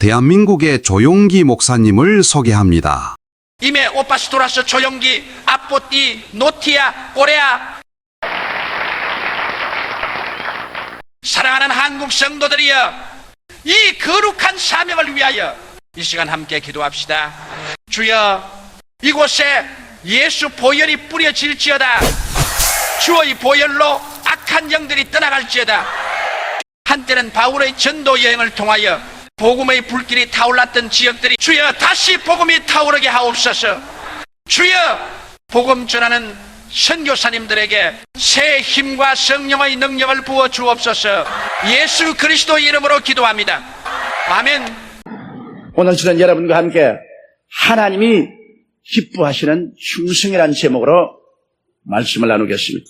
대한민국의 조용기 목사님을 소개합니다. 임에 오파스토라스 조영기 아뽀띠 노티아 꼬레아. 사랑하는 한국 성도들이여 이 거룩한 사명을 위하여 이 시간 함께 기도합시다. 주여 이곳에 예수 보혈이 뿌려질지어다. 주의 보혈로 악한 영들이 떠나갈지어다. 한때는 바울의 전도 여행을 통하여 복음의 불길이 타올랐던 지역들이 주여 다시 복음이 타오르게 하옵소서. 주여 복음 전하는 선교사님들에게 새 힘과 성령의 능력을 부어 주옵소서. 예수 그리스도 이름으로 기도합니다. 아멘. 오늘 저는 여러분과 함께 하나님이 기뻐하시는 충성이라는 제목으로 말씀을 나누겠습니다.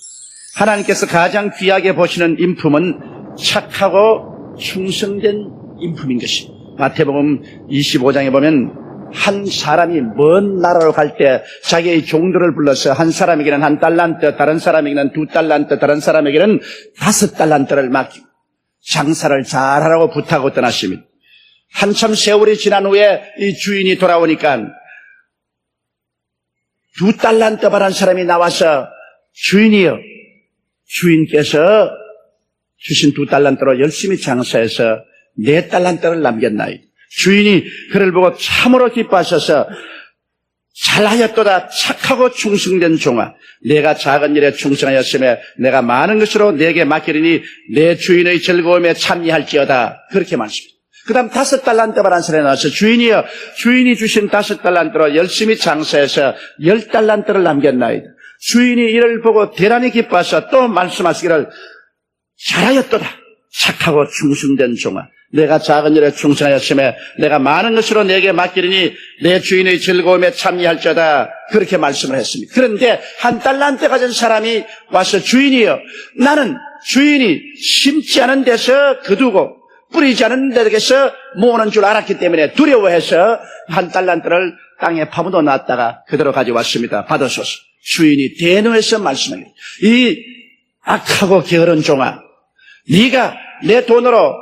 하나님께서 가장 귀하게 보시는 인품은 착하고 충성된 인품인 것입니다. 마태복음 25장에 보면 한 사람이 먼 나라로 갈 때 자기의 종들을 불러서 한 사람에게는 한 달란트, 다른 사람에게는 두 달란트, 다른 사람에게는 다섯 달란트를 맡기고 장사를 잘하라고 부탁하고 떠났습니다. 한참 세월이 지난 후에 이 주인이 돌아오니까 두 달란트 받은 사람이 나와서 주인이요. 주인께서 주신 두 달란트로 열심히 장사해서 네 달란트를 남겼나이. 주인이 그를 보고 참으로 기뻐하셔서 잘하였도다 착하고 충성된 종아 내가 작은 일에 충성하였으며 내가 많은 것으로 내게 맡기리니 내 주인의 즐거움에 참여할지어다 그렇게 말씀합니다. 그 다음 다섯 달란트 받은 사람이 나와서 주인이여 주인이 주신 다섯 달란트로 열심히 장사해서 열 달란트를 남겼나이다. 주인이 이를 보고 대단히 기뻐하셔 또 말씀하시기를 잘하였도다. 착하고 충성된 종아. 내가 작은 일에 충성하였으며 내가 많은 것으로 내게 맡기리니 내 주인의 즐거움에 참여할지어다. 그렇게 말씀을 했습니다. 그런데 한 달란트 가진 사람이 와서 주인이여 나는 주인이 심지 않은 데서 거두고 뿌리지 않은 데에서 모으는 줄 알았기 때문에 두려워해서 한 달란트를 땅에 파묻어 놨다가 그대로 가져왔습니다. 받으소서. 주인이 대노해서 말씀합니다. 이 악하고 게으른 종아 네가 내 돈으로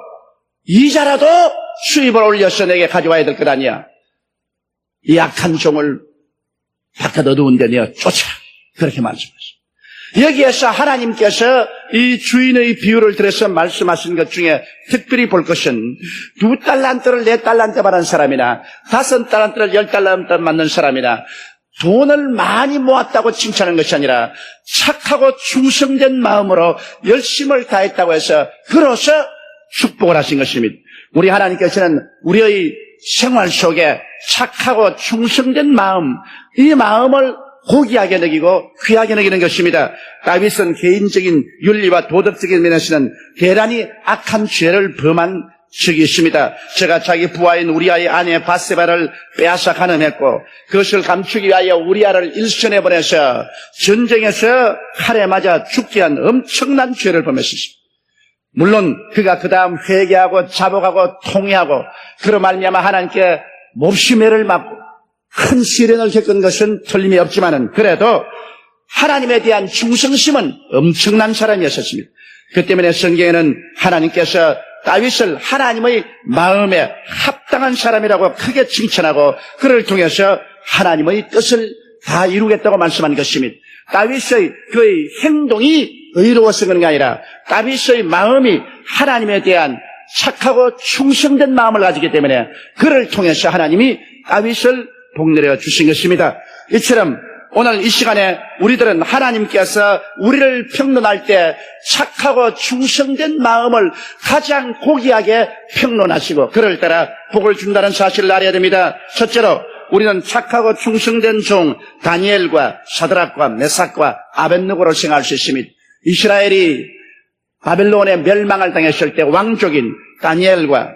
이자라도 수입을 올려서 내게 가져와야 될 것 아니야. 이 악한 종을 바깥 어두운 데 내어 쫓아라. 그렇게 말씀하셨습니다. 여기에서 하나님께서 이 주인의 비유를 들어서 말씀하신 것 중에 특별히 볼 것은 두 달란트를 네 달란트 받은 사람이나 다섯 달란트를 열 달란트 받는 사람이나 돈을 많이 모았다고 칭찬하는 것이 아니라 착하고 충성된 마음으로 열심을 다했다고 해서 그로서 축복을 하신 것입니다. 우리 하나님께서는 우리의 생활 속에 착하고 충성된 마음, 이 마음을 고귀하게 여기고 귀하게 여기는 것입니다. 다윗은 개인적인 윤리와 도덕적인 면에서는 대단히 악한 죄를 범한 적이 있습니다. 제가 자기 부하인 우리아의 아내 바세바를 빼앗아 가늠했고 그것을 감추기 위하여 우리아를 일선에 보내서 전쟁에서 칼에 맞아 죽게 한 엄청난 죄를 범했습니다. 물론 그가 그 다음 회개하고 자복하고 통회하고 그로 말미암아 하나님께 몹시 매를 맞고 큰 시련을 겪은 것은 틀림이 없지만은 그래도 하나님에 대한 충성심은 엄청난 사람이었습니다. 그 때문에 성경에는 하나님께서 다윗을 하나님의 마음에 합당한 사람이라고 크게 칭찬하고 그를 통해서 하나님의 뜻을 다 이루겠다고 말씀한 것입니다. 다윗의 그의 행동이 의로워서 그런 게 아니라 다윗의 마음이 하나님에 대한 착하고 충성된 마음을 가지기 때문에 그를 통해서 하나님이 다윗을 복내려 주신 것입니다. 이처럼 오늘 이 시간에 우리들은 하나님께서 우리를 평론할 때 착하고 충성된 마음을 가장 고귀하게 평론하시고 그럴 때라 복을 준다는 사실을 알아야 됩니다. 첫째로 우리는 착하고 충성된 종 다니엘과 사드락과 메삭과 아벤누고로 생각할 수 있습니다. 이스라엘이 바벨론의 멸망을 당했을 때 왕족인 다니엘과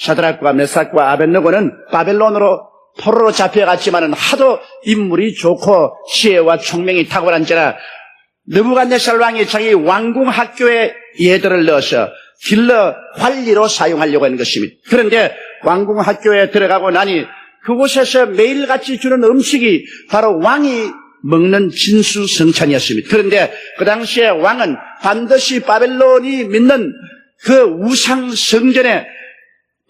사드락과 메삭과 아벤누고는 바벨론으로 포로로 잡혀갔지만은 하도 인물이 좋고 지혜와 총명이 탁월한지라 느부갓네살 왕이 자기 왕궁 학교에 얘들을 넣어서 길러 관리로 사용하려고 하는 것입니다. 그런데 왕궁 학교에 들어가고 나니 그곳에서 매일같이 주는 음식이 바로 왕이 먹는 진수성찬이었습니다. 그런데 그 당시에 왕은 반드시 바벨론이 믿는 그 우상 성전에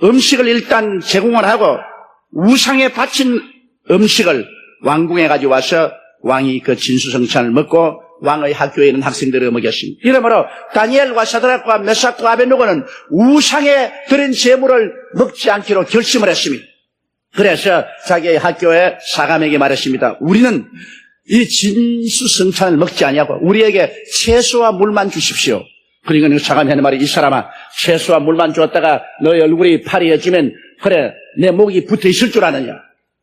음식을 일단 제공을 하고 우상에 바친 음식을 왕궁에 가져와서 왕이 그 진수성찬을 먹고 왕의 학교에 있는 학생들을 먹였습니다. 이러므로 다니엘과 사드락과 메삭과 아벤누고는 우상에 드린 재물을 먹지 않기로 결심을 했습니다. 그래서 자기의 학교에 사감에게 말했습니다. 우리는 이 진수성찬을 먹지 아니하고 우리에게 채소와 물만 주십시오. 그러니까 사감이 하는 말이 이 사람아 채소와 물만 주었다가 너의 얼굴이 파리해지면 그래 내 목이 붙어 있을 줄 아느냐.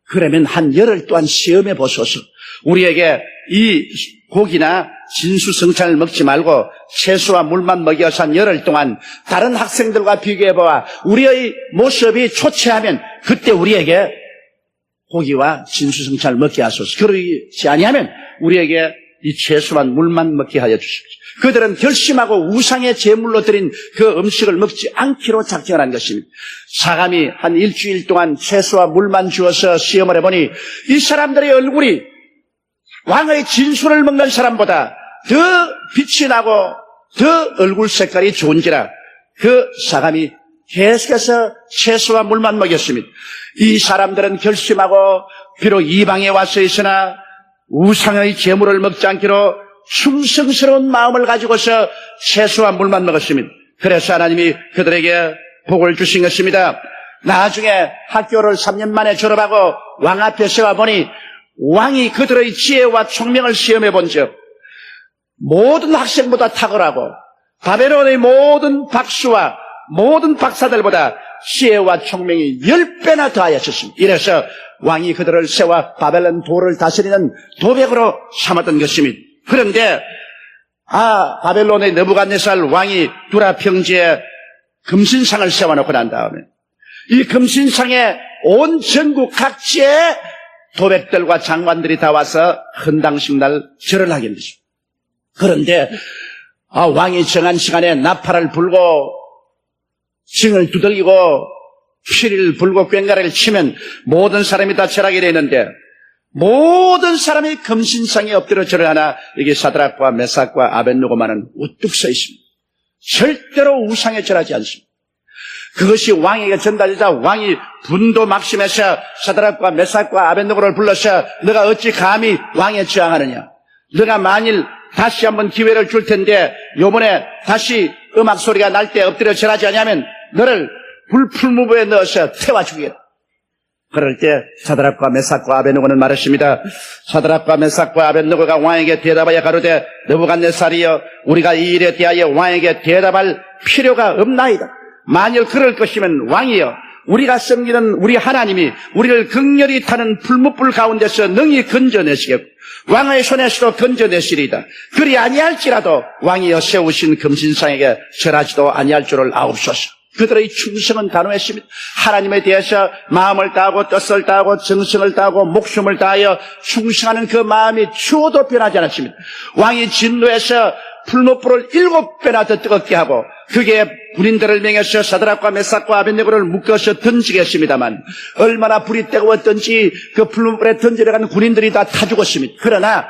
그러면 한 열흘 동안 시험해 보소서. 우리에게 이 고기나 진수성찬을 먹지 말고 채소와 물만 먹여서 한 열흘 동안 다른 학생들과 비교해 보아 우리의 모습이 초췌하면 그때 우리에게 고기와 진수성찬을 먹게 하소서. 그러지 아니하면 우리에게 이 채소만 물만 먹게 하여 주십시오. 그들은 결심하고 우상의 제물로 드린 그 음식을 먹지 않기로 작정을 한 것입니다. 사감이 한 일주일 동안 채소와 물만 주어서 시험을 해보니 이 사람들의 얼굴이 왕의 진술을 먹는 사람보다 더 빛이 나고 더 얼굴 색깔이 좋은지라 그 사감이 계속해서 채소와 물만 먹였습니다. 이 사람들은 결심하고 비록 이방에 와서 있으나 우상의 재물을 먹지 않기로 충성스러운 마음을 가지고서 채소와 물만 먹었습니다. 그래서 하나님이 그들에게 복을 주신 것입니다. 나중에 학교를 3년 만에 졸업하고 왕 앞에 세워 보니 왕이 그들의 지혜와 총명을 시험해 본적 모든 학생보다 탁월하고 바벨론의 모든 박수와 모든 박사들보다 지혜와 총명이 열 배나 더하였습니다. 이래서 왕이 그들을 세워 바벨론 도를 다스리는 도백으로 삼았던 것입니다. 그런데 아 바벨론의 느부갓네살 왕이 두라 평지에 금신상을 세워놓고 난 다음에 이 금신상에 온 전국 각지에 도백들과 장관들이 다 와서 헌당식 날 절을 하게 됩니다. 그런데 아, 왕이 정한 시간에 나팔을 불고 징을 두들기고 피리를 불고 꽹가리를 치면 모든 사람이 다 절하게 되는데 모든 사람이 금신상에 엎드려 절을 하나 이게 사드락과 메삭과 아벤누고만은 우뚝 서 있습니다. 절대로 우상에 절하지 않습니다. 그것이 왕에게 전달되자 왕이 분도 막심해서 사드락과 메삭과 아벤누고를 불러서 너가 어찌 감히 왕에 저항하느냐 너가 만일 다시 한번 기회를 줄 텐데 요번에 다시 음악 소리가 날 때 엎드려 절하지 않으면 너를 불풀무부에 넣어서 태워 주겠다. 그럴 때 사드락과 메삭과 아벤누고는 말했습니다. 사드락과 메삭과 아벤누고가 왕에게 대답하여 가로되 너부갓네살이여 우리가 이 일에 대하여 왕에게 대답할 필요가 없나이다. 만일 그럴 것이면 왕이여 우리가 섬기는 우리 하나님이 우리를 극렬히 타는 풀무불 가운데서 능히 건져내시겠고 왕의 손에서도 건져내시리이다. 그리 아니할지라도 왕이여 세우신 금신상에게 절하지도 아니할 줄을 아옵소서. 그들의 충성은 단호했습니다. 하나님에 대해서 마음을 다하고 뜻을 다하고 정성을 다하고 목숨을 다하여 충성하는 그 마음이 추워도 변하지 않았습니다. 왕이 진노해서 풀무불을 일곱 배나 더 뜨겁게 하고 그게 군인들을 명해서 사드락과 메삭과 아벤네고를 묶어서 던지게 했습니다만 얼마나 불이 뜨거웠던지 그 풀무불에 던지려가는 군인들이 다 타 죽었습니다. 그러나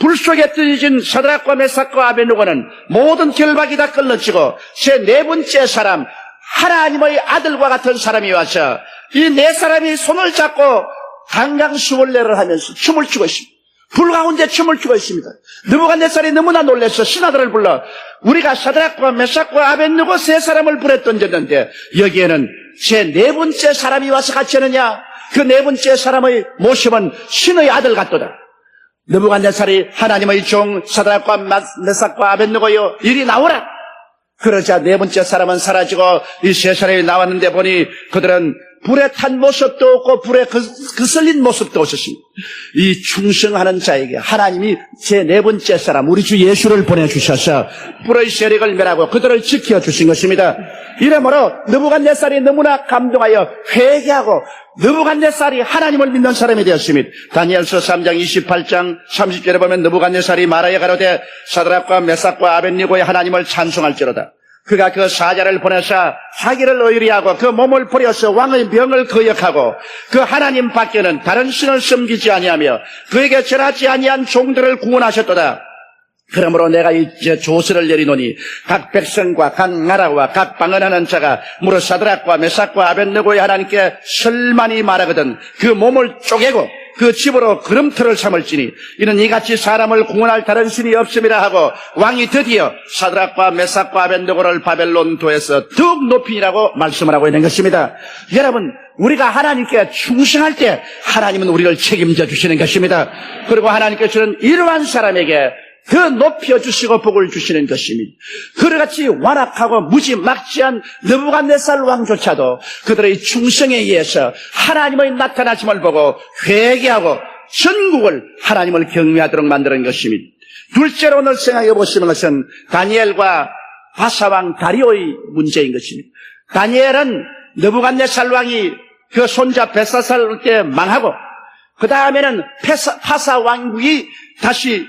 불 속에 던진 사드락과 메삭과 아벤누고는 모든 결박이 다 끌러지고 제 네 번째 사람 하나님의 아들과 같은 사람이 와서 이 네 사람이 손을 잡고 강강 수월래를 하면서 춤을 추고 있습니다. 불 가운데 춤을 추고 있습니다. 느부갓네살이 너무나 놀라서 신하들을 불러 우리가 사드락과 메삭과 아벤누고 세 사람을 불에 던졌는데 여기에는 제 네 번째 사람이 와서 같이 하느냐? 그 네 번째 사람의 모습은 신의 아들 같도다. 느부갓네살이 하나님의 종 사드락과 메삭과 아벤누고여 이리 나오라. 그러자 네 번째 사람은 사라지고 이 세 사람이 나왔는데 보니 그들은 불에 탄 모습도 없고 불에 그, 거슬린 모습도 없었습니다. 이 충성하는 자에게 하나님이 제 네 번째 사람 우리 주 예수를 보내주셔서 불의 세력을 멸하고 그들을 지켜주신 것입니다. 이러므로 느부갓네살이 너무나 감동하여 회개하고 느부갓네살이 하나님을 믿는 사람이 되었습니다. 다니엘서 3장 28장 30절에 보면 느부갓네살이 말하여 가로되 사드락과 메삭과 아벤니고의 하나님을 찬송할지로다. 그가 그 사자를 보내서 사기를 의리하고 그 몸을 버려서 왕의 명을 거역하고 그 하나님 밖에는 다른 신을 섬기지 아니하며 그에게 절하지 아니한 종들을 구원하셨도다. 그러므로 내가 이제 조서를 내리노니 각 백성과 각 나라와 각 방언하는 자가 무릇 사드락과 메삭과 아벤느고의 하나님께 설만이 말하거든 그 몸을 쪼개고 그 집으로 그름터를 삼을지니 이는 이같이 사람을 구원할 다른 신이 없음이라 하고 왕이 드디어 사드락과 메삭과 아벤느고를 바벨론 도에서 더욱 높이라고 말씀을 하고 있는 것입니다. 여러분 우리가 하나님께 충성할 때 하나님은 우리를 책임져 주시는 것입니다. 그리고 하나님께서는 이러한 사람에게 더 높여주시고 복을 주시는 것입니다. 그러같이 완악하고 무지막지한 느부갓네살 왕조차도 그들의 충성에 의해서 하나님의 나타나심을 보고 회개하고 전국을 하나님을 경외하도록 만드는 것입니다. 둘째로 오늘 생각해 보시는 것은 다니엘과 바사왕 다리오의 문제인 것입니다. 다니엘은 느부갓네살 왕이 그 손자 베사살 때 망하고 그 다음에는 파사 왕국이 다시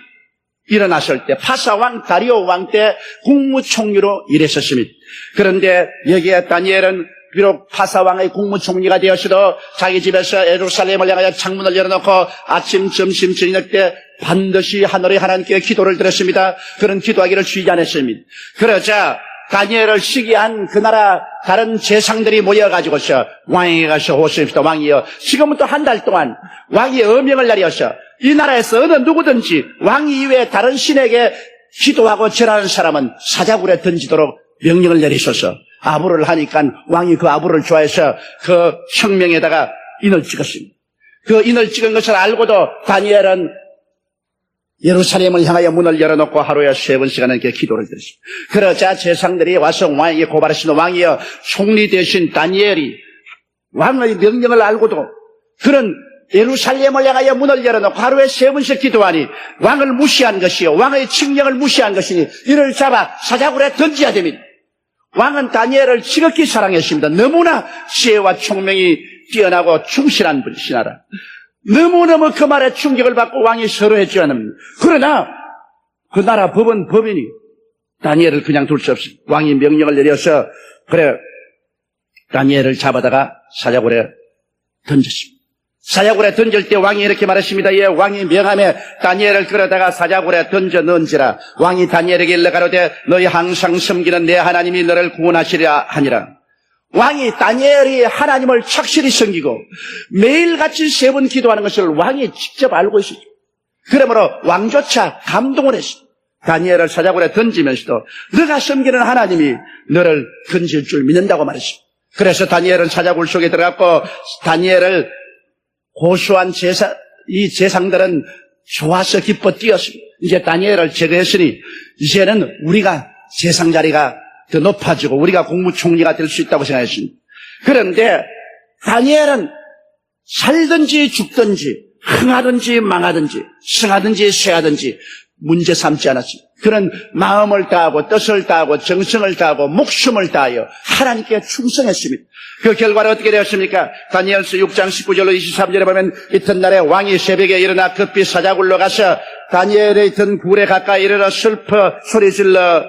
일어났을 때 파사왕 다리오 왕 때 국무총리로 일했었습니다. 그런데 여기에 다니엘은 비록 파사왕의 국무총리가 되었어도 자기 집에서 예루살렘을 향하여 창문을 열어놓고 아침, 점심, 저녁 때 반드시 하늘의 하나님께 기도를 드렸습니다. 그런 기도하기를 쉬지 않았습니다. 그러자 다니엘을 시기한 그 나라 다른 재상들이 모여가지고서 왕에게 가서 호소합시다. 왕이여 지금부터 한 달 동안 왕이 어명을 내려서 이 나라에서 어느 누구든지 왕 이외에 다른 신에게 기도하고 절하는 사람은 사자굴에 던지도록 명령을 내리셔서 아부를 하니까 왕이 그 아부를 좋아해서 그 혁명에다가 인을 찍었습니다. 그 인을 찍은 것을 알고도 다니엘은 예루살렘을 향하여 문을 열어놓고 하루에 세 번씩은 이렇게 기도를 드렸습니다. 그러자 재상들이 와서 왕에게 고발하시는 왕이여 총리 대신 다니엘이 왕의 명령을 알고도 그런 예루살렘을 향하여 문을 열어놓고 하루에 세 번씩 기도하니 왕을 무시한 것이요 왕의 칙령을 무시한 것이니 이를 잡아 사자굴에 던져야 됩니다. 왕은 다니엘을 지극히 사랑했습니다. 너무나 지혜와 총명이 뛰어나고 충실한 분이시나라. 너무너무 그 말에 충격을 받고 왕이 서로했지 않습니다. 그러나 그 나라 법은 법이니 다니엘을 그냥 둘 수 없습니다. 왕이 명령을 내려서 그래 다니엘을 잡아다가 사자굴에 던졌습니다. 사자굴에 던질 때 왕이 이렇게 말했습니다. 예, 왕이 명함에 다니엘을 끌어다가 사자굴에 던져 넣은지라 왕이 다니엘에게 일러 가로되 너희 항상 섬기는 내 하나님이 너를 구원하시리라 하니라. 왕이 다니엘이 하나님을 착실히 섬기고 매일같이 세 번 기도하는 것을 왕이 직접 알고 있었죠. 그러므로 왕조차 감동을 했습니다. 다니엘을 사자굴에 던지면서도 너가 섬기는 하나님이 너를 건질 줄 믿는다고 말했습니다. 그래서 다니엘은 사자굴 속에 들어갔고 다니엘을 고수한 제사, 이 제상들은 좋아서 기뻐 뛰었습니다. 이제 다니엘을 제거했으니 이제는 우리가 제상 자리가 더 높아지고 우리가 국무총리가 될 수 있다고 생각했습니다. 그런데 다니엘은 살든지 죽든지 흥하든지 망하든지 승하든지 쇠하든지 문제 삼지 않았습니다. 그런 마음을 다하고 뜻을 다하고 정성을 다하고 목숨을 다하여 하나님께 충성했습니다. 그 결과는 어떻게 되었습니까? 다니엘서 6장 19절로 23절에 보면 이튿날에 왕이 새벽에 일어나 급히 사자굴로 가서 다니엘의 있던 굴에 가까이 이르러 슬퍼 소리질러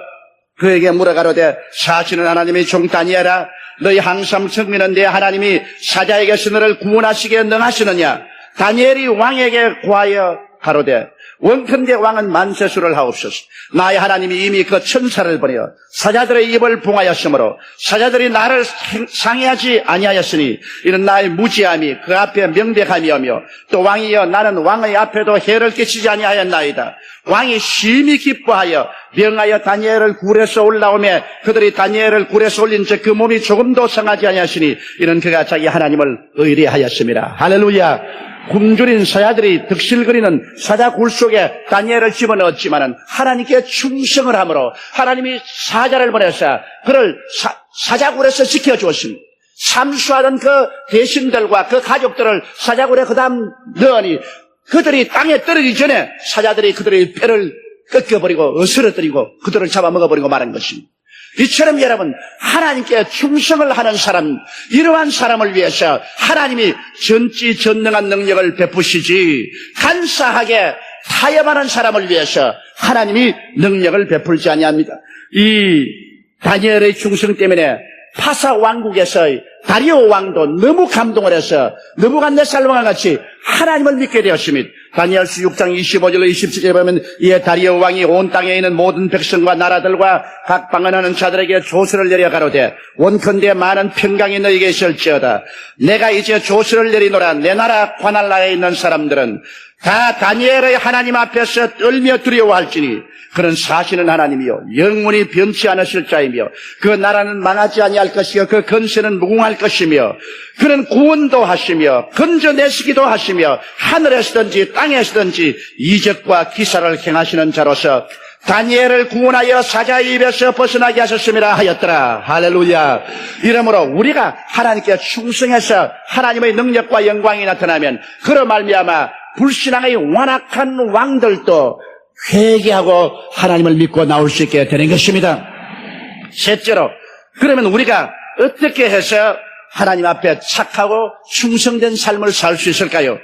그에게 물어가로되 사실은 하나님의 종 다니엘아 너희 항상 성민은 내 하나님이 사자에게서 너를 구원하시기에 능하시느냐 다니엘이 왕에게 구하여 가로되 원컨대 왕은 만세수를 하옵소서. 나의 하나님이 이미 그 천사를 보내어 사자들의 입을 봉하였으므로 사자들이 나를 상해하지 아니하였으니 이는 나의 무지함이 그 앞에 명백함이오며 또 왕이여 나는 왕의 앞에도 해를 끼치지 아니하였나이다. 왕이 심히 기뻐하여 명하여 다니엘을 굴에서 올라오매 그들이 다니엘을 굴에서 올린 즉그 몸이 조금도 상하지 아니하시니 이는 그가 자기 하나님을 의뢰하였습니다. 할렐루야. 굶주린 사자들이 득실거리는 사자 굴 속에 다니엘을 집어넣었지만은 하나님께 충성을 함으로 하나님이 사자를 보내서 그를 사, 자굴에서 지켜주었습니다. 삼수하던 그 대신들과 그 가족들을 사자굴에 그 다음 넣으니 그들이 땅에 떨어지기 전에 사자들이 그들의 뼈를 꺾여버리고 어스러뜨리고 그들을 잡아먹어버리고 말한 것입니다. 이처럼 여러분 하나님께 충성을 하는 사람 이러한 사람을 위해서 하나님이 전지전능한 능력을 베푸시지 간사하게 타협하는 사람을 위해서 하나님이 능력을 베풀지 아니합니다. 이 다니엘의 충성 때문에 파사 왕국에서의 다리오 왕도 너무 감동을 해서 느부갓네살 왕과 같이 하나님을 믿게 되었습니다. 다니엘서 6장 25절로 27절에 보면 이에 다리오 왕이 온 땅에 있는 모든 백성과 나라들과 각 방언하는 자들에게 조서를 내려 가로되 원컨대 많은 평강이 너에게 있을지어다. 내가 이제 조서를 내리노라 내 나라 관할라에 있는 사람들은 다 다니엘의 하나님 앞에서 떨며 두려워할지니 그는 사실은 하나님이요 영원히 변치 않으실 자이며 그 나라는 망하지 아니할 것이요 그 건세는 무궁할 것이며 그는 구원도 하시며 건져내시기도 하시며 하늘에서든지 땅에서든지 이적과 기사를 행하시는 자로서 다니엘을 구원하여 사자의 입에서 벗어나게 하셨음이라 하였더라. 할렐루야. 이러므로 우리가 하나님께 충성해서 하나님의 능력과 영광이 나타나면 그로 말미암아 불신앙의 완악한 왕들도 회개하고 하나님을 믿고 나올 수 있게 되는 것입니다. 셋째로 그러면 우리가 어떻게 해서 하나님 앞에 착하고 충성된 삶을 살 수 있을까요?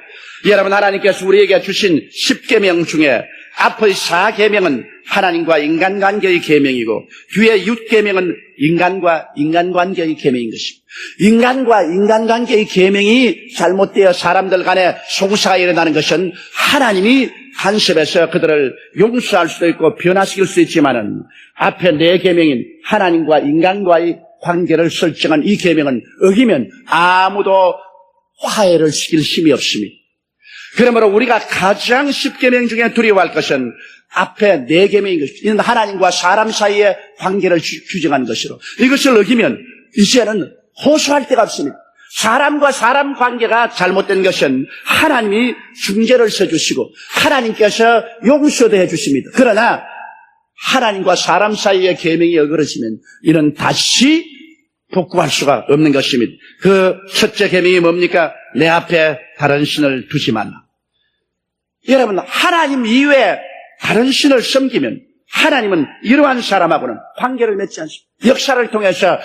여러분 하나님께서 우리에게 주신 10계명 중에 앞의 4계명은 하나님과 인간관계의 계명이고 뒤에 6계명은 인간과 인간관계의 계명인 것입니다. 인간과 인간관계의 계명이 잘못되어 사람들 간에 송사가 일어나는 것은 하나님이 간섭해서 그들을 용서할 수도 있고 변화시킬 수 있지만은 앞에 네 계명인 하나님과 인간과의 관계를 설정한 이 계명은 어기면 아무도 화해를 시킬 힘이 없습니다. 그러므로 우리가 가장 십계명 중에 두려워할 것은 앞에 네 것입니다. 이는 하나님과 사람 사이의 관계를 규- 규정한 것이로 이것을 어기면 이제는 호소할 데가 없습니다. 사람과 사람 관계가 잘못된 것은 하나님이 중재를 서주시고 하나님께서 용서도 해주십니다. 그러나 하나님과 사람 사이의 계명이 어그러지면 이는 다시 복구할 수가 없는 것입니다. 그 첫째 계명이 뭡니까? 내 앞에 다른 신을 두지 말라. 여러분 하나님 이외에 다른 신을 섬기면 하나님은 이러한 사람하고는 관계를 맺지 않습니다. 역사를 통해서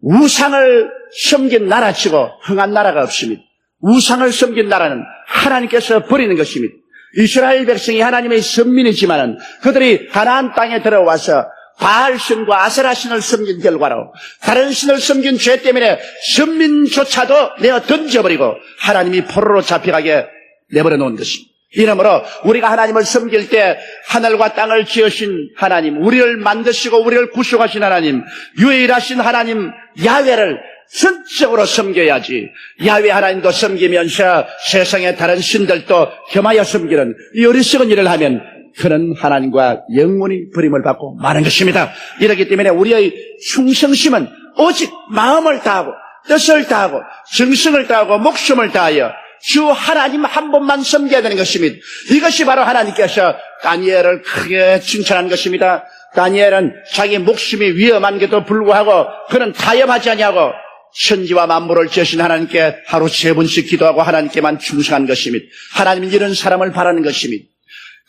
우상을 섬긴 나라치고 흥한 나라가 없습니다. 우상을 섬긴 나라는 하나님께서 버리는 것입니다. 이스라엘 백성이 하나님의 선민이지만은 그들이 가나안 땅에 들어와서 바알 신과 아세라 신을 섬긴 결과로 다른 신을 섬긴 죄 때문에 선민조차도 내어 던져버리고 하나님이 포로로 잡혀가게 내버려 놓은 것입니다. 이러므로 우리가 하나님을 섬길 때 하늘과 땅을 지으신 하나님, 우리를 만드시고 우리를 구속하신 하나님, 유일하신 하나님 야훼를 전적으로 섬겨야지. 야훼 하나님도 섬기면서 세상의 다른 신들도 겸하여 섬기는 이 어리석은 일을 하면 그는 하나님과 영원히 버림을 받고 마는 것입니다. 이렇기 때문에 우리의 충성심은 오직 마음을 다하고 뜻을 다하고 정성을 다하고 목숨을 다하여 주 하나님 한 분만 섬겨야 되는 것입니다. 이것이 바로 하나님께서 다니엘을 크게 칭찬한 것입니다. 다니엘은 자기 목숨이 위험한데도 불구하고 그는 타협하지 아니하고 천지와 만물을 지으신 하나님께 하루 세 번씩 기도하고 하나님께만 충성한 것입니다. 하나님은 이런 사람을 바라는 것입니다.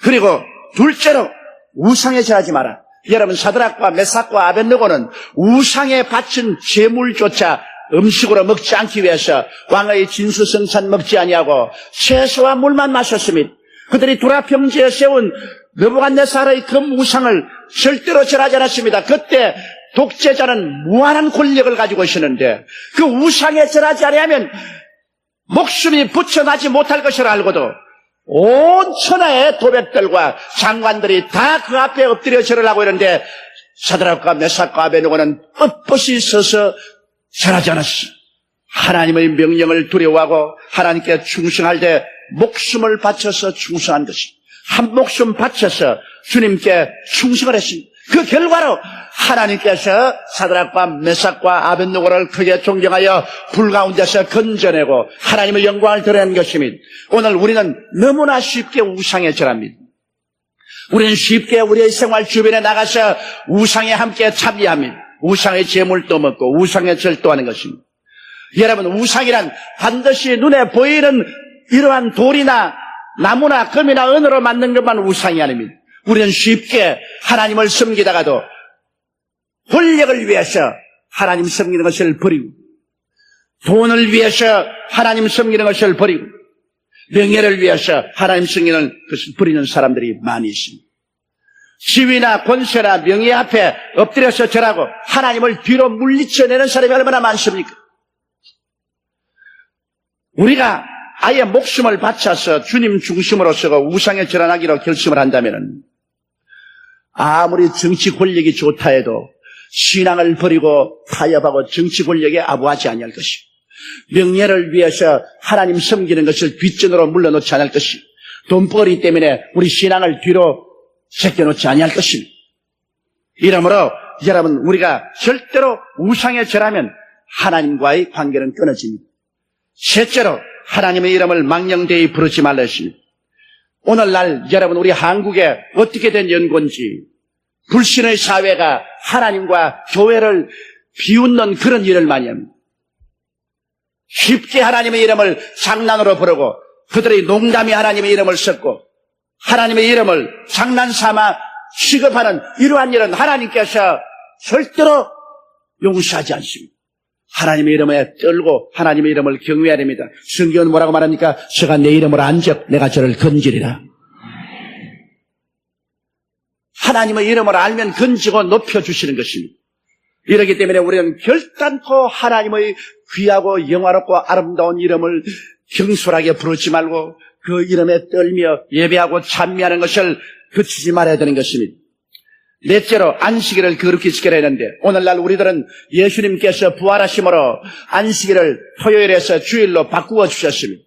그리고 둘째로 우상에 절하지 마라. 여러분 사드락과 메삭과 아벤느고는 우상에 바친 재물조차 음식으로 먹지 않기 위해서 왕의 진수성찬 먹지 아니하고 채소와 물만 마셨습니다. 그들이 두라 평지에 세운 느부갓네살의 금 우상을 절대로 절하지 않았습니다. 그때 독재자는 무한한 권력을 가지고 있었는데 그 우상에 절하지 아니하면 목숨이 붙여나지 못할 것을 알고도 온 천하의 도백들과 장관들이 다 그 앞에 엎드려 절을 하고 있는데 사드락과 메삭과 아베누고는 뻣뻣이 서서 절하지 않았어. 하나님의 명령을 두려워하고 하나님께 충성할 때 목숨을 바쳐서 충성한 것이 한 목숨 바쳐서 주님께 충성을 했습니다. 그 결과로 하나님께서 사드락과 메삭과 아벤누고를 크게 존경하여 불 가운데서 건져내고 하나님의 영광을 드러낸 것입니다. 오늘 우리는 너무나 쉽게 우상에 절합니다. 우리는 쉽게 우리의 생활 주변에 나가서 우상에 함께 참여합니다. 우상의 재물도 먹고 우상에 절도하는 것입니다. 여러분 우상이란 반드시 눈에 보이는 이러한 돌이나 나무나 금이나 은으로 만든 것만 우상이 아닙니다. 우리는 쉽게 하나님을 섬기다가도 권력을 위해서 하나님 섬기는 것을 버리고 돈을 위해서 하나님 섬기는 것을 버리고 명예를 위해서 하나님 섬기는 것을 버리는 사람들이 많이 있습니다. 지위나 권세나 명예 앞에 엎드려서 절하고 하나님을 뒤로 물리쳐내는 사람이 얼마나 많습니까? 우리가 아예 목숨을 바쳐서 주님 중심으로 서고 우상에 절하기로 결심을 한다면 아무리 정치 권력이 좋다 해도 신앙을 버리고 타협하고 정치 권력에 아부하지 아니할 것이 명예를 위해서 하나님 섬기는 것을 뒷전으로 물러놓지 않을 것이 돈벌이 때문에 우리 신앙을 뒤로 제껴놓지 아니할 것입니다. 이러므로 여러분 우리가 절대로 우상에 절하면 하나님과의 관계는 끊어집니다. 셋째로 하나님의 이름을 망령되이 부르지 말라 했습니다. 오늘날 여러분 우리 한국에 어떻게 된 연고인지 불신의 사회가 하나님과 교회를 비웃는 그런 일을 많이 합니다. 쉽게 하나님의 이름을 장난으로 부르고 그들의 농담이 하나님의 이름을 썼고 하나님의 이름을 장난 삼아 취급하는 이러한 일은 하나님께서 절대로 용서하지 않습니다. 하나님의 이름에 떨고 하나님의 이름을 경외해야 됩니다. 성경은 뭐라고 말합니까? 저가 내 이름을 안적 내가 저를 건지리라. 하나님의 이름을 알면 건지고 높여주시는 것입니다. 이렇기 때문에 우리는 결단코 하나님의 귀하고 영화롭고 아름다운 이름을 경솔하게 부르지 말고 그 이름에 떨며 예배하고 찬미하는 것을 그치지 말아야 되는 것입니다. 넷째로 안식일을 거룩히 지켜야 하는데 오늘날 우리들은 예수님께서 부활하심으로 안식일을 토요일에서 주일로 바꾸어 주셨습니다.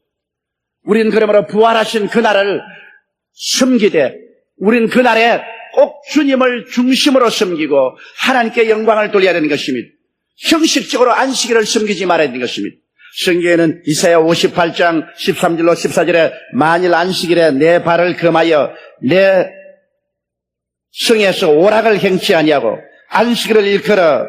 우리는 그러므로 부활하신 그날을 섬기되 우리는 그날에 꼭 주님을 중심으로 섬기고 하나님께 영광을 돌려야 되는 것입니다. 형식적으로 안식일을 섬기지 말아야 되는 것입니다. 성경에는 이사야 58장 13절로 14절에 만일 안식일에 내 발을 금하여 내 성에서 오락을 행치 아니하고 안식일을 일컬어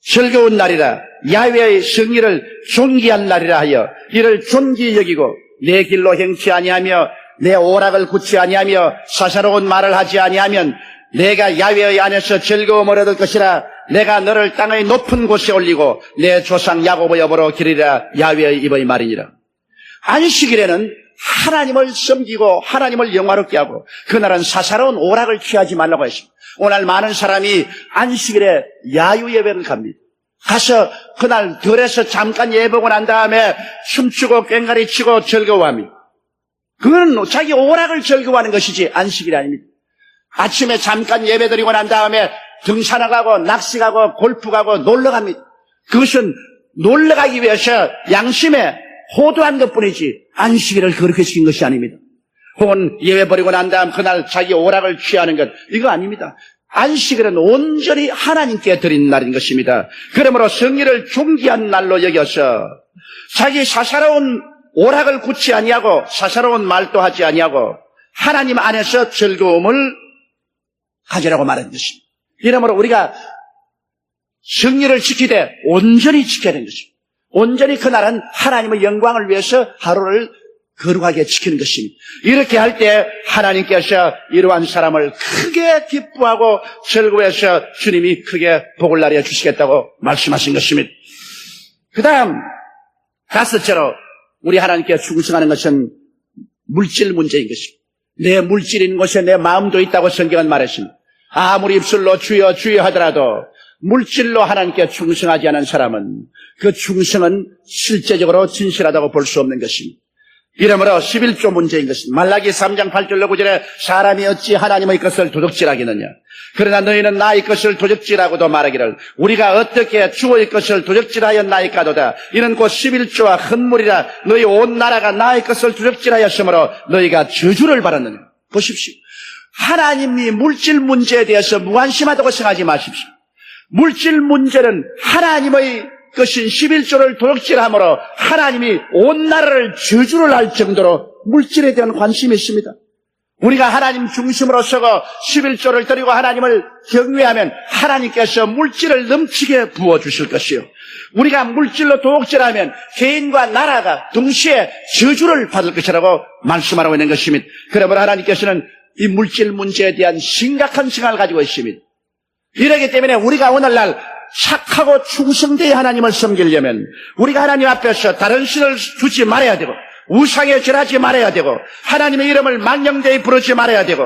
즐거운 날이라 야외의 성의를 존귀한 날이라 하여 이를 존귀 여기고 내 길로 행치 아니하며 내 오락을 굳지 아니하며 사사로운 말을 하지 아니하면 내가 야외의 안에서 즐거움을 얻을 것이라 내가 너를 땅의 높은 곳에 올리고 내 조상 야곱의 여보로 기리라 야외의 입의 말이니라 안식일에는 하나님을 섬기고 하나님을 영화롭게 하고 그날은 사사로운 오락을 취하지 말라고 했습니다. 오늘 많은 사람이 안식일에 야유 예배를 갑니다. 가서 그날 들에서 잠깐 예배하고 난 다음에 춤추고 꽹가리 치고 즐거워합니다. 그건 자기 오락을 즐거워하는 것이지 안식일이 아닙니다. 아침에 잠깐 예배 드리고 난 다음에 등산을 가고 낚시 가고 골프 가고 놀러 갑니다. 그것은 놀러 가기 위해서 양심에 호도한 것 뿐이지 안식일을 그렇게 시킨 것이 아닙니다. 혹은 예배 버리고 난 다음 그날 자기 오락을 취하는 것 이거 아닙니다. 안식일은 온전히 하나님께 드린 날인 것입니다. 그러므로 성일을 존귀한 날로 여겨서 자기 사사로운 오락을 굳지 아니하고 사사로운 말도 하지 아니하고 하나님 안에서 즐거움을 가지라고 말한 것입니다. 이러므로 우리가 성리를 지키되 온전히 지켜야 되는 것입니다. 온전히 그날은 하나님의 영광을 위해서 하루를 거룩하게 지키는 것입니다. 이렇게 할 때 하나님께서 이러한 사람을 크게 기뻐하고 즐거워해서 주님이 크게 복을 나려 주시겠다고 말씀하신 것입니다. 그 다음 다섯째로 우리 하나님께 충성하는 것은 물질 문제인 것입니다. 내 물질인 곳에 내 마음도 있다고 성경은 말했습니다. 아무리 입술로 주여 주여 하더라도 물질로 하나님께 충성하지 않은 사람은 그 충성은 실제적으로 진실하다고 볼 수 없는 것입니다. 이러므로 11조 문제인 것입니다. 말라기 3장 8절로 9절에 사람이 어찌 하나님의 것을 도둑질하겠느냐. 그러나 너희는 나의 것을 도둑질하고도 말하기를 우리가 어떻게 주의 것을 도둑질하였나이까도다. 이는 곧 11조와 흔물이라 너희 온 나라가 나의 것을 도둑질하였으므로 너희가 저주를 받았느냐. 보십시오. 하나님이 물질 문제에 대해서 무관심하다고 생각하지 마십시오. 물질 문제는 하나님의 것인 11조를 도둑질함으로 하나님이 온 나라를 저주를 할 정도로 물질에 대한 관심이 있습니다. 우리가 하나님 중심으로 서고 11조를 드리고 하나님을 경외하면 하나님께서 물질을 넘치게 부어주실 것이요. 우리가 물질로 도둑질하면 개인과 나라가 동시에 저주를 받을 것이라고 말씀하고 있는 것입니다. 그러므로 하나님께서는 이 물질 문제에 대한 심각한 생각을 가지고 있습니다. 이러기 때문에 우리가 오늘날 착하고 충성되이 하나님을 섬기려면 우리가 하나님 앞에서 다른 신을 두지 말아야 되고 우상에 절하지 말아야 되고 하나님의 이름을 망령되이 부르지 말아야 되고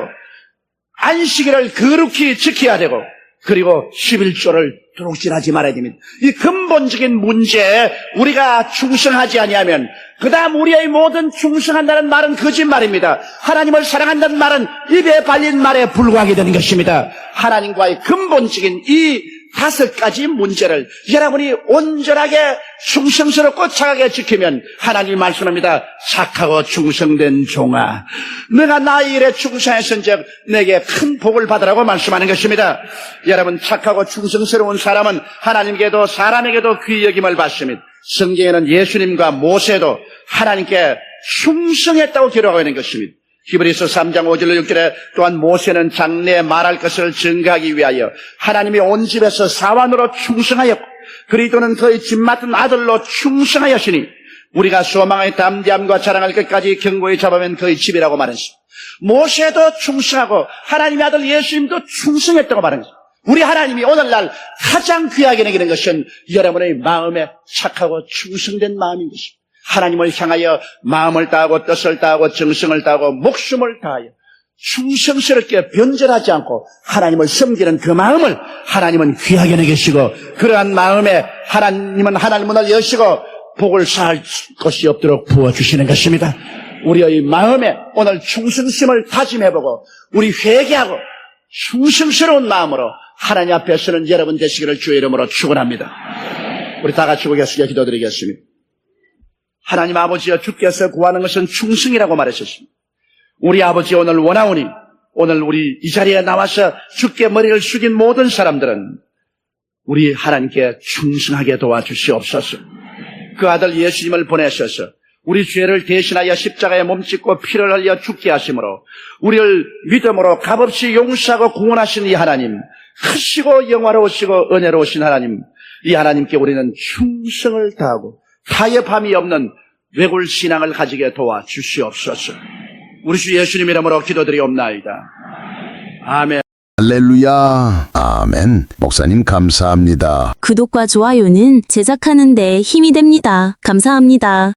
안식일을 거룩히 지켜야 되고 그리고 11조를 도둑질하지 말아야 됩니다. 이 근본적인 문제 우리가 충성하지 아니하면 그 다음 우리의 모든 충성한다는 말은 거짓말입니다. 하나님을 사랑한다는 말은 입에 발린 말에 불과하게 되는 것입니다. 하나님과의 근본적인 이 다섯 가지 문제를 여러분이 온전하게 충성스럽고 착하게 지키면 하나님 말씀합니다. 착하고 충성된 종아. 내가 나의 일에 충성했은즉 내게 큰 복을 받으라고 말씀하는 것입니다. 여러분 착하고 충성스러운 사람은 하나님께도 사람에게도 귀 여김을 받습니다. 성경에는 예수님과 모세도 하나님께 충성했다고 기록하고 있는 것입니다. 히브리서 3장 5절 6절에 또한 모세는 장래에 말할 것을 증거하기 위하여 하나님이 온 집에서 사환으로 충성하였고 그리스도는 그의 집 맡은 아들로 충성하였으니 우리가 소망의 담대함과 자랑할 것까지 경고히 잡으면 그의 집이라고 말했습니다. 모세도 충성하고 하나님의 아들 예수님도 충성했다고 말한 것입니다. 우리 하나님이 오늘날 가장 귀하게 여기는 것은 여러분의 마음에 착하고 충성된 마음인 것입니다. 하나님을 향하여 마음을 다하고 뜻을 다하고 정성을 다하고 목숨을 다하여 충성스럽게 변절하지 않고 하나님을 섬기는 그 마음을 하나님은 귀하게 여기시고 그러한 마음에 하나님은 하나님 문을 여시고 복을 쌓을 것이 없도록 부어주시는 것입니다. 우리의 마음에 오늘 충성심을 다짐해보고 우리 회개하고 충성스러운 마음으로 하나님 앞에 서는 여러분 되시기를 주의 이름으로 축원합니다. 우리 다 같이 숙여 기도드리겠습니다. 하나님 아버지여 주께서 구하는 것은 충성이라고 말하셨습니다. 우리 아버지 오늘 원하오니 오늘 우리 이 자리에 나와서 주께 머리를 숙인 모든 사람들은 우리 하나님께 충성하게 도와주시옵소서. 그 아들 예수님을 보내셔서 우리 죄를 대신하여 십자가에 몸짓고 피를 흘려 죽게 하심으로 우리를 믿음으로 값없이 용서하고 구원하신 이 하나님 크시고 영화로우시고 은혜로우신 하나님 이 하나님께 우리는 충성을 다하고 타협함이 없는 외골 신앙을 가지게 도와 주시옵소서. 우리 주 예수님 이름으로 기도드리옵나이다. 아멘. 할렐루야. 아멘. 목사님 감사합니다. 구독과 좋아요는 제작하는 데 힘이 됩니다. 감사합니다.